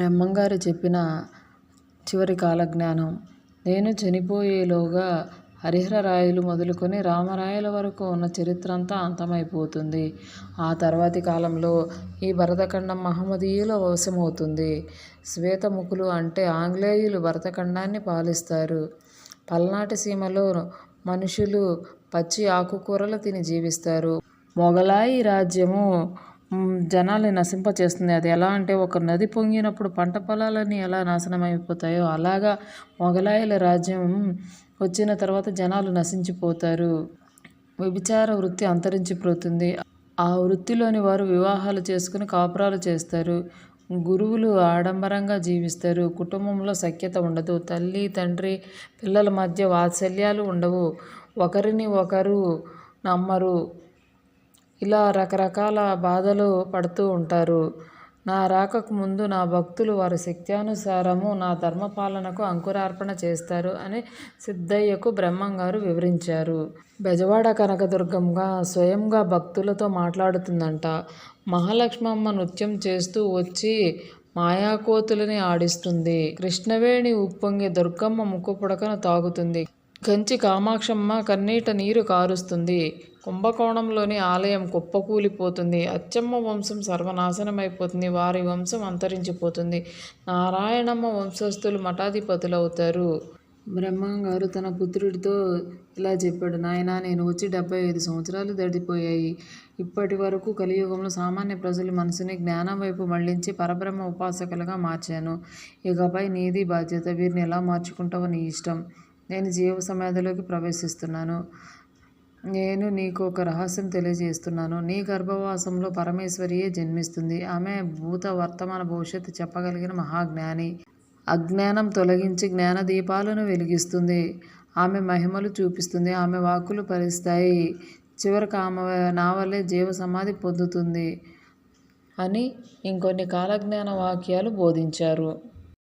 బ్రహ్మంగారు చెప్పిన చివరి కాలజ్ఞానం నేను చనిపోయేలోగా హరిహర రాయలు మొదలుకొని రామరాయల వరకు ఉన్న చరిత్ర అంతా అంతమైపోతుంది. ఆ తర్వాతి కాలంలో ఈ భరతఖండం మహమ్మదీయుల వశమవుతుంది. శ్వేతముఖులు అంటే ఆంగ్లేయులు భరతఖండాన్ని పాలిస్తారు. పల్నాటి సీమలో మనుషులు పచ్చి ఆకుకూరలు తిని జీవిస్తారు. మొగలాయి రాజ్యము జనాల్ని నశింపచేస్తుంది. అది ఎలా అంటే ఒక నది పొంగినప్పుడు పంట పొలాలన్నీ ఎలా నాశనం అయిపోతాయో అలాగా మొఘలాయల రాజ్యం వచ్చిన తర్వాత జనాలు నశించిపోతారు. వ్యభిచార వృత్తి అంతరించిపోతుంది. ఆ వృత్తిలోని వారు వివాహాలు చేసుకుని కాపురాలు చేస్తారు. గురువులు ఆడంబరంగా జీవిస్తారు. కుటుంబంలో సఖ్యత ఉండదు. తల్లి తండ్రి పిల్లల మధ్య వాత్సల్యాలు ఉండవు. ఒకరిని ఒకరు నమ్మరు. ఇలా రకరకాల బాధలు పడుతూ ఉంటారు. నా రాకకు ముందు నా భక్తులు వారి శక్త్యానుసారము నా ధర్మపాలనకు అంకురార్పణ చేస్తారు అని సిద్ధయ్యకు బ్రహ్మంగారు వివరించారు. బెజవాడ కనకదుర్గంగా స్వయంగా భక్తులతో మాట్లాడుతుందంట. మహాలక్ష్మమ్మ నృత్యం చేస్తూ వచ్చి మాయాకోతులని ఆడిస్తుంది. కృష్ణవేణి ఉప్పొంగి దుర్గమ్మ ముక్కు పుడకను తాగుతుంది. కంచి కామాక్షమ్మ కన్నీట నీరు కారుస్తుంది. కుంభకోణంలోని ఆలయం కుప్పకూలిపోతుంది. అచ్చమ్మ వంశం సర్వనాశనమైపోతుంది. వారి వంశం అంతరించిపోతుంది. నారాయణమ్మ వంశస్థులు మఠాధిపతులవుతారు. బ్రహ్మంగారు తన పుత్రుడితో ఇలా చెప్పాడు నాయనా నేను వచ్చి డెబ్బై ఐదు సంవత్సరాలు దాటిపోయాయి. ఇప్పటి వరకు కలియుగంలో సామాన్య ప్రజల మనసుని జ్ఞానం వైపు మళ్ళించి పరబ్రహ్మ ఉపాసకులుగా మార్చాను. ఇకపై నీది బాధ్యత. వీరిని ఎలా మార్చుకుంటావో నీ ఇష్టం. నేను జీవ సమాధిలోకి ప్రవేశిస్తున్నాను. నేను నీకు ఒక రహస్యం తెలియజేస్తున్నాను. నీ గర్భవాసంలో పరమేశ్వరియే జన్మిస్తుంది. ఆమె భూత వర్తమాన భవిష్యత్తు చెప్పగలిగిన మహాజ్ఞాని. అజ్ఞానం తొలగించి జ్ఞాన దీపాలను వెలిగిస్తుంది. ఆమె మహిమలు చూపిస్తుంది. ఆమె వాక్కులు పరిస్తాయి చివరికి ఆమె నా వల్లే జీవ సమాధి పొందుతుంది అని ఇంకొన్ని కాలజ్ఞాన వాక్యాలు బోధించారు.